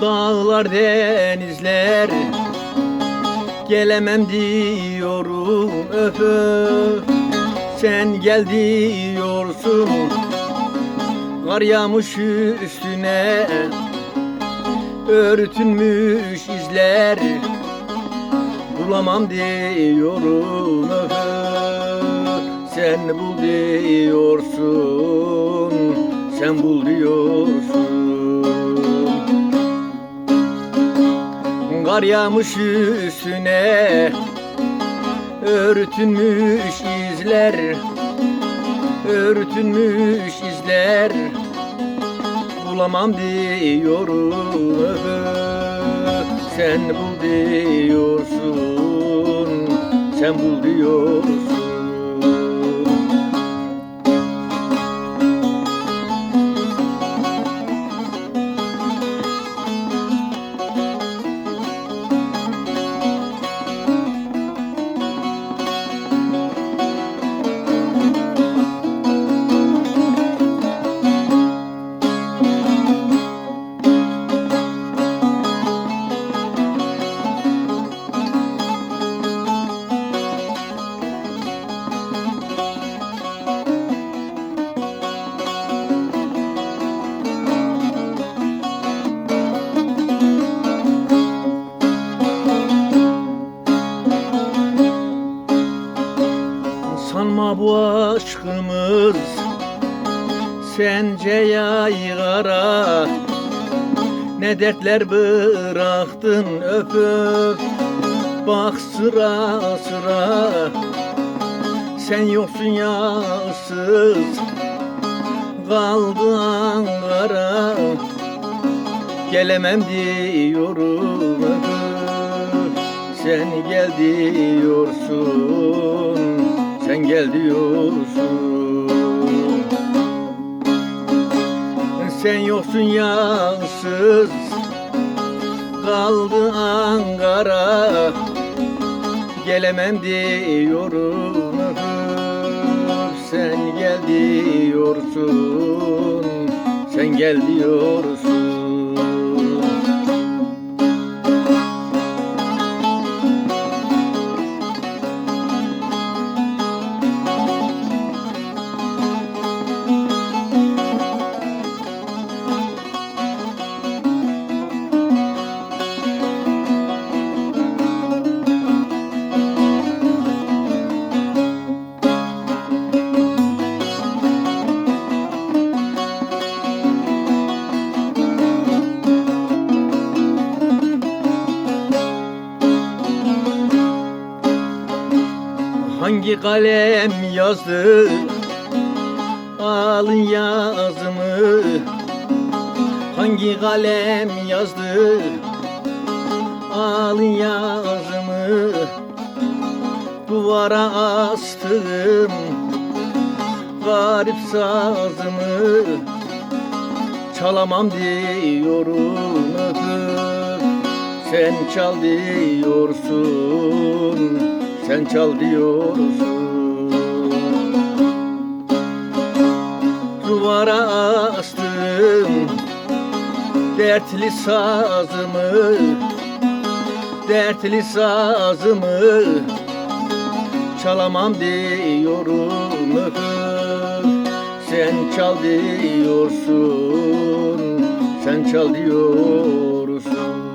Dağlar denizler. Gelemem diyorum öf öf Sen gel diyorsun. Kar yağmış üstüne. Örtünmüş izler. Bulamam diyorum öf öf Sen bul diyorsun. Sen bul diyorsun Kar yağmış üstüne Örtünmüş izler Örtünmüş izler. Bulamam diyorum Sen bul diyorsun Sen bul diyorsun Sanma bu aşkımız. Sence yaygara Ne dertler bıraktın öp öp Bak sıra sıra Sen yoksun yağsız Kaldı Ankara Gelemem diyorum öp öp Sen gel diyorsun Sen gel diyorsun. Sen yoksun yansız. Kaldı Ankara. Gelemem diyorum Sen gel diyorsun. Sen gel diyorsun Hangi kalem yazdı alın yazımı. Hangi kalem yazdı alın yazımı. Duvara astım garip sazımı. Çalamam diyorum Sen çal diyorsun Sen çal diyorsun Duvara astım Dertli sazımı Dertli sazımı. Çalamam diyorum Sen çal diyorsun Sen çal diyorsun